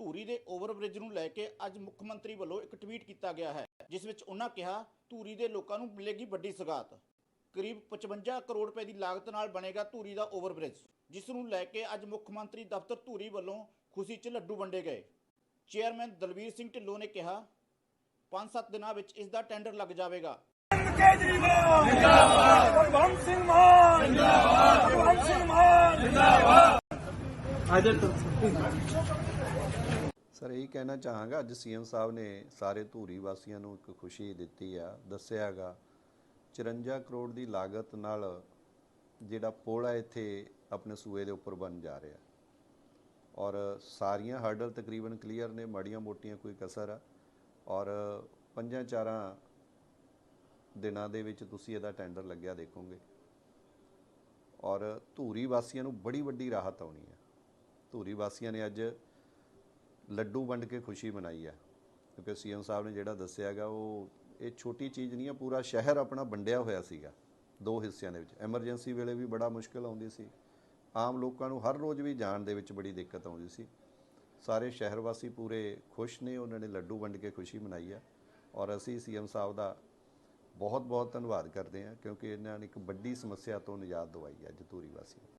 ਧੂਰੀ ਦੇ ਓਵਰਬ੍ਰਿਜ ਨੂੰ ਲੈ ਕੇ ਅੱਜ ਮੁੱਖ ਮੰਤਰੀ ਵੱਲੋਂ ਇੱਕ ਟਵੀਟ ਕੀਤਾ ਗਿਆ ਹੈ, ਜਿਸ ਵਿੱਚ ਉਹਨਾਂ ਕਿਹਾ, ਧੂਰੀ ਦੇ ਲੋਕਾਂ ਨੂੰ ਮਿਲੇਗੀ ਵੱਡੀ ਸਗਾਤ। ਕਰੀਬ 55 ਕਰੋੜ ਰੁਪਏ ਦੀ ਲਾਗਤ ਨਾਲ ਬਣੇਗਾ ਧੂਰੀ ਦਾ ਓਵਰਬ੍ਰਿਜ, ਜਿਸ ਨੂੰ ਲੈ ਕੇ ਅੱਜ ਮੁੱਖ ਮੰਤਰੀ ਦਫ਼ਤਰ ਧੂਰੀ ਵੱਲੋਂ ਖੁਸ਼ੀ 'ਚ ਲੱਡੂ ਵੰਡੇ ਗਏ। ਚੇਅਰਮੈਨ ਦਲਵੀਰ ਸਿੰਘ ਢਿੱਲੋਂ ਨੇ ਕਿਹਾ 5-7 ਦਿਨਾਂ ਵਿੱਚ ਇਸ ਦਾ ਟੈਂਡਰ ਲੱਗ ਜਾਵੇਗਾ। ਸਰ, ਇਹ ਕਹਿਣਾ ਚਾਹਾਂਗਾ, ਅੱਜ ਸੀਐਮ ਸਾਹਿਬ ਨੇ ਸਾਰੇ ਧੂਰੀ ਵਾਸੀਆਂ ਨੂੰ ਇੱਕ ਖੁਸ਼ੀ ਦਿੱਤੀ ਆ ਦੱਸਿਆਗਾ 54 ਕਰੋੜ ਦੀ ਲਾਗਤ ਨਾਲ ਜਿਹੜਾ ਪੁਲ ਹੈ ਇੱਥੇ ਆਪਣੇ ਸੂਏ ਦੇ ਉੱਪਰ ਬਣ ਜਾ ਰਿਹਾ। ਔਰ ਸਾਰੀਆਂ ਹਰਡਲ ਤਕਰੀਬਨ ਕਲੀਅਰ ਨੇ, ਮਾੜੀਆਂ ਮੋਟੀਆਂ ਕੋਈ ਕਸਰ ਆ। ਔਰ ਪੰਜਾਂ ਚਾਰਾਂ ਦਿਨਾਂ ਦੇ ਵਿੱਚ ਤੁਸੀਂ ਇਹਦਾ ਟੈਂਡਰ ਲੱਗਿਆ ਦੇਖੋਗੇ। ਔਰ ਧੂਰੀ ਵਾਸੀਆਂ ਨੂੰ ਬੜੀ ਵੱਡੀ ਰਾਹਤ ਆਉਣੀ ਹੈ ਧੂਰੀ ਵਾਸੀਆਂ ਨੇ ਅੱਜ ਲੱਡੂ ਵੰਡ ਕੇ ਖੁਸ਼ੀ ਮਨਾਈ ਹੈ। ਕਿਉਂਕਿ ਸੀਐਮ ਸਾਹਿਬ ਨੇ ਜਿਹੜਾ ਦੱਸਿਆਗਾ ਉਹ ਇਹ ਛੋਟੀ ਚੀਜ਼ ਨਹੀਂ ਹੈ, ਪੂਰਾ ਸ਼ਹਿਰ ਆਪਣਾ ਵੰਡਿਆ ਹੋਇਆ ਸੀਗਾ ਦੋ ਹਿੱਸਿਆਂ ਦੇ ਵਿੱਚ। ਐਮਰਜੈਂਸੀ ਵੇਲੇ ਵੀ ਬੜਾ ਮੁਸ਼ਕਲ ਆਉਂਦੀ ਸੀ। ਆਮ ਲੋਕਾਂ ਨੂੰ ਹਰ ਰੋਜ਼ ਵੀ ਜਾਣ ਦੇ ਵਿੱਚ ਬੜੀ ਦਿੱਕਤ ਆਉਂਦੀ ਸੀ। ਸਾਰੇ ਸ਼ਹਿਰ ਵਾਸੀ ਪੂਰੇ ਖੁਸ਼ ਨੇ, ਉਹਨਾਂ ਨੇ ਲੱਡੂ ਵੰਡ ਕੇ ਖੁਸ਼ੀ ਮਨਾਈ ਹੈ। ਔਰ ਅਸੀਂ ਸੀਐਮ ਸਾਹਿਬ ਦਾ ਬਹੁਤ ਬਹੁਤ ਧੰਨਵਾਦ ਕਰਦੇ ਹਾਂ, ਕਿਉਂਕਿ ਇਹਨਾਂ ਨੇ ਇੱਕ ਵੱਡੀ ਸਮੱਸਿਆ ਤੋਂ ਨਿਜਾਤ ਦਵਾਈ ਹੈ ਅੱਜ ਧੂਰੀ ਵਾਸੀਆਂ